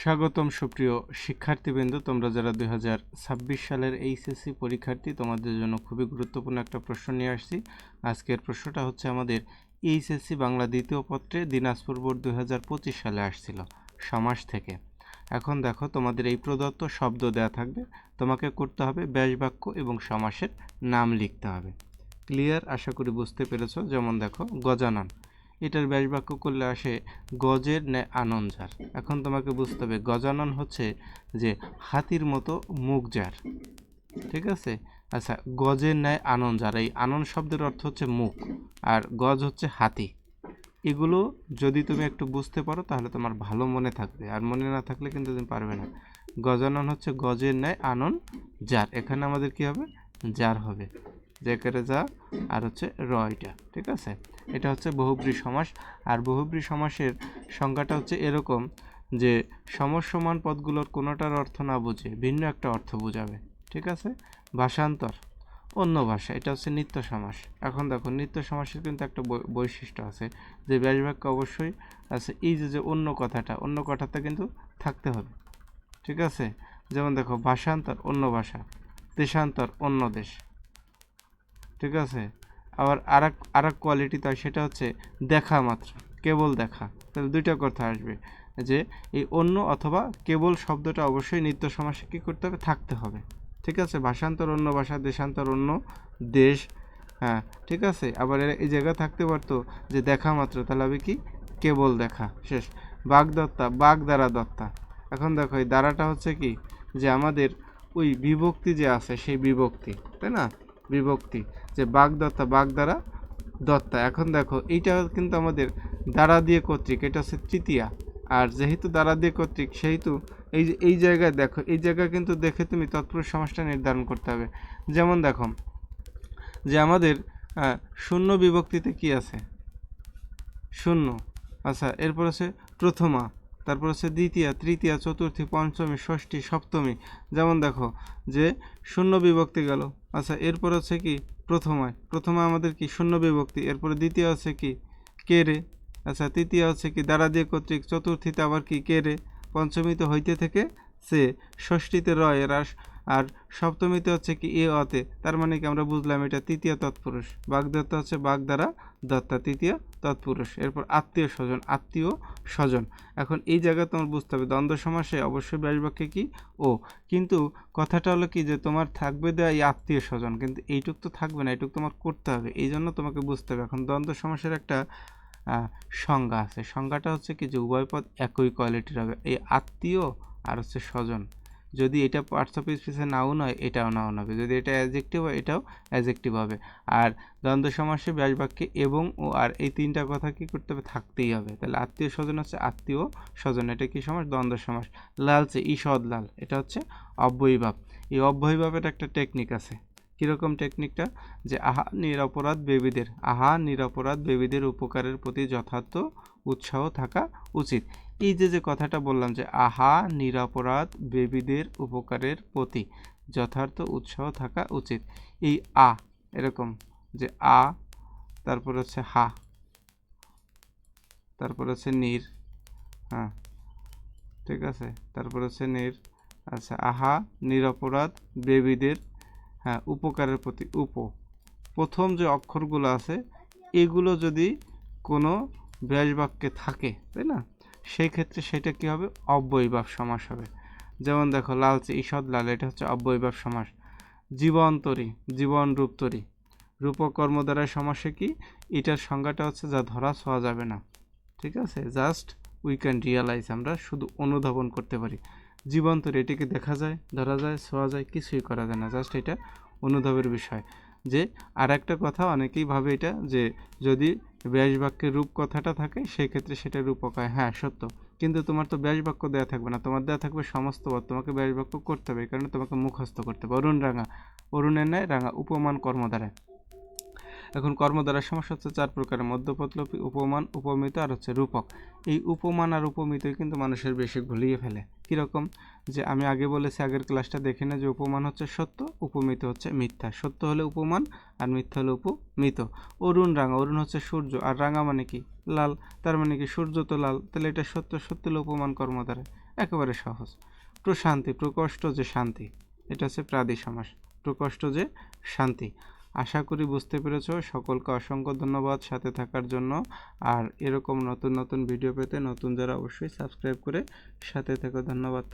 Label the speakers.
Speaker 1: স্বাগতম সুপ্রিয় শিক্ষার্থীবৃন্দ। তোমরা যারা দুই হাজার ছাব্বিশ সালের এইচএসসি পরীক্ষার্থী, তোমাদের জন্য খুবই গুরুত্বপূর্ণ একটা প্রশ্ন নিয়ে আসছি। আজকের প্রশ্নটা হচ্ছে আমাদের এইচএসসি বাংলা দ্বিতীয় পত্রে দিনাজপুর বোর্ড দুই হাজার পঁচিশ সালে আসছিল, সমাস থেকে। এখন দেখো, তোমাদের এই প্রদত্ত শব্দ দেয়া থাকবে। তোমাকে করতে হবে ব্যাস বাক্য এবং সমাসের নাম লিখতে হবে। ক্লিয়ার? আশা করি বুঝতে পেরেছ। যেমন দেখো, গজানন। এটার ব্যাস বাক্য করলে আসে গজের ন্যায় আনন্দ যার এখন তোমাকে বুঝতে হবে গজানন হচ্ছে যে হাতির মতো মুখ যার। ঠিক আছে? আচ্ছা গজের ন্যায় আনন্দ যার এই আনন্দ শব্দের অর্থ হচ্ছে মুখ, আর গজ হচ্ছে হাতি। এগুলো যদি তুমি একটু বুঝতে পারো, তাহলে তোমার ভালো মনে থাকবে, আর মনে না থাকলে কিন্তু তুমি পারবে না। গজানন হচ্ছে গজের ন্যায় আনন্দ যার। এখানে আমাদের কি হবে? যার হবে। জেকেরে যা আর হচ্ছে র এটা, ঠিক আছে? এটা হচ্ছে বহুব্রী সমাস, আর বহুব্রী সমাসের সংজ্ঞাটা হচ্ছে এরকম যে সমসমান পদগুলোর কোনোটার অর্থ না বুঝে ভিন্ন একটা অর্থ বোঝাবে, ঠিক আছে? ভাষান্তর, অন্য ভাষা, এটা হচ্ছে নিত্য সমাস। এখন দেখো, নিত্য সমাসের কিন্তু একটা বৈশিষ্ট্য আছে, যে ব্যাস বাক্য অবশ্যই আছে, এই যে যে অন্য কথাটা অন্য কথাটা কিন্তু থাকতে হবে, ঠিক আছে? যেমন দেখো, ভাষান্তর, অন্য ভাষা, দেশান্তর, অন্য দেশ ঠিক আছে? আবার আরেক আরেক কোয়ালিটি তাই সেটা হচ্ছে দেখা মাত্র, কেবল দেখা। তাহলে দুইটা কথা আসবে, যে এই অন্য অথবা কেবল শব্দটা অবশ্যই নিত্য সমাসে কী করতে হবে? থাকতে হবে। ঠিক আছে? ভাষান্তর অন্য ভাষা, দেশান্তর অন্য দেশ হ্যাঁ ঠিক আছে? আবার এই জায়গা থাকতে পারতো যে দেখা মাত্র, তাহলে হবে কি? কেবল দেখা, শেষ। বাগদত্তা বাগ দ্বারা দত্তা। এখন দেখো, এই দ্বারাটা হচ্ছে কি? যে আমাদের ওই বিভক্তি যে আছে, সেই বিভক্তি, তাই না? বিভক্তি, যে বাগদত্তা বাগ দ্বারা দত্তা। এখন দেখো, এইটা কিন্তু আমাদের দ্বারা দিয়ে কর্তৃক, এটা হচ্ছে তৃতীয়া। আর যেহেতু দ্বারা দিয়ে কর্তৃক, সেহেতু এই যে, এই জায়গায় দেখো, এই জায়গায় কিন্তু দেখে তুমি তৎপুরুষ সমাসটা নির্ধারণ করতে হবে। যেমন দেখো, যে আমাদের শূন্য বিভক্তিতে কি আছে? শূন্য। আচ্ছা এরপর আছে প্রথমা। তারপর হচ্ছে দ্বিতীয়া, তৃতীয়া, চতুর্থী, পঞ্চমী, ষষ্ঠী, সপ্তমী। যেমন দেখো যে শূন্য বিভক্তি গেল। আচ্ছা এরপর হচ্ছে কি? প্রথমায় প্রথমে আমাদের কি? শূন্য বিভক্তি। এরপরে দ্বিতীয় হচ্ছে কি? কেরে আচ্ছা তৃতীয় হচ্ছে কি? দ্বারা দিয়ে কর্তৃক। চতুর্থীতে আবার কি? কেরে পঞ্চমীতে হইতে থেকে সে। ষষ্ঠীতে রয় রাস আর সপ্তমীতে হচ্ছে কি এ অতে, তার মানে কি আমরা বুঝলাম এটা তৃতীয় তৎপুরুষ। বাগদত্তা হচ্ছে বাগ দ্বারা দত্তা তৃতীয় তৎপুরুষ। এরপর আত্মীয় স্বজন আত্মীয় স্বজন। এখন এই জায়গায় তোমার বুঝতে হবে, দ্বন্দ্ব সমাসে অবশ্যই ব্যাসবাক্যে কি? ও। কিন্তু কথাটা হলো কি যে তোমার থাকবে দেয়া এই আত্মীয় স্বজন, কিন্তু এইটুক তো থাকবে না, এইটুক তোমার করতে হবে। এই জন্য তোমাকে বুঝতে হবে, এখন দ্বন্দ্ব সমাসের একটা সংজ্ঞা আছে। সংজ্ঞাটা হচ্ছে কি যে উভয় পদ একই কোয়ালিটির হবে, এই আত্মীয় আর হচ্ছে স্বজন। যদি এটা পার্টস অফ স্পিচে নাও নয় এটাও নাও হবে। যদি এটা অ্যাজেক্টিভ হয়, এটাও অ্যাজেক্টিভ হবে। আর দ্বন্দ্ব সমাসে ব্যাস বাক্যে এবং ও আর এই তিনটা কথা কি করতে হবে? থাকতেই হবে। তাহলে আত্মীয় স্বজন হচ্ছে আত্মীয় স্বজন। এটা কি সমাস? দ্বন্দ্ব সমাস। লালচে ঈষদ লাল। এটা হচ্ছে অব্যয়ীভাব। এই অব্যয়ীভাবের একটা টেকনিক আছে। কীরকম টেকনিকটা যে আহা, নিরাপরাধ বেবিদের, আহা, নিরাপরাধ বেবিদের উপকারের প্রতি যথার্থ উৎসাহ থাকা উচিত। এই যে যে কথাটা বললাম যে আহা, নিরাপরাধ বেবিদের উপকারের প্রতি যথার্থ উৎসাহ থাকা উচিত। এই আ এরকম যে আ, তারপর হচ্ছে হা, তারপর হচ্ছে নির হ্যাঁ ঠিক আছে? তারপর হচ্ছে নির আচ্ছা আহা, নিরপরাধ বেবীদের হ্যাঁ উপকারের প্রতি উপ। প্রথম যে অক্ষরগুলো আছে, এগুলো যদি কোনো ব্যাস বাক্যে থাকে, তাই না? সেই ক্ষেত্রে সেটা কি হবে? অব্যয়ীভাব সমাস হবে। যেমন দেখো, লালচে ঈষৎ, লাল, এটা হচ্ছে অব্যয়ীভাব সমাস। জীবন্তরী, জীবন রূপতরী রূপকর্ম দ্বারা সমাসে কি? এটার সংজ্ঞাটা হচ্ছে যা ধরা ছোঁয়া যাবে না। ঠিক আছে? জাস্ট উই ক্যান রিয়ালাইজ আমরা শুধু অনুধাবন করতে পারি। জীবন্তরী এটিকে দেখা যায়, ধরা যায়, ছোঁয়া যায়, কিছুই করা যায় না। জাস্ট এটা অনুধাবের বিষয়। যে আর একটা কথা অনেকেই ভাবে এটা যে যদি ব্যাস বাক্যের রূপ কথাটা থাকে সেই ক্ষেত্রে সেটা রূপক হয়। হ্যাঁ সত্য। কিন্তু তোমার তো ব্যাস বাক্য দেওয়া থাকবে না। তোমার দেওয়া থাকবে সমস্ত পদ তোমাকে ব্যাস বাক্য করতে হবে। কারণে তোমাকে মুখস্থ করতে হবে। অরুণ রাঙা। অরুণের ন্যায় রাঙা উপমান কর্ম দ্বারা এখন কর্মদ্বারা সমাস হচ্ছে চার প্রকারের মধ্যপদলোপী উপমান, উপমিত আর হচ্ছে রূপক। এই উপমান আর উপমিতই কিন্তু মানুষের বেশি ঘুলিয়ে ফেলে। কীরকম যে আমি আগে বলেছি, আগের ক্লাসটা দেখে না যে উপমান হচ্ছে সত্য, উপমিত হচ্ছে মিথ্যা। সত্য হলে উপমান আর মিথ্যা হলে উপমিত। অরুণ রাঙা, অরুণ হচ্ছে সূর্য। আর রাঙা মানে কি? লাল। তার মানে কি সূর্য তো লাল। তাহলে এটা সত্য সত্য হলে উপমান কর্মদ্বারা একেবারে সহজ। প্রশান্তি, প্রকষ্ট যে শান্তি। এটা হচ্ছে প্রাদি সমাস। প্রকষ্ট যে শান্তি। আশা করি বুঝতে পেরেছ। সকলকে অসংখ্য ধন্যবাদ সাথে থাকার জন্য। আর এরকম নতুন নতুন ভিডিও পেতে নতুন যারা অবশ্যই সাবস্ক্রাইব করে সাথে থেকো। ধন্যবাদ।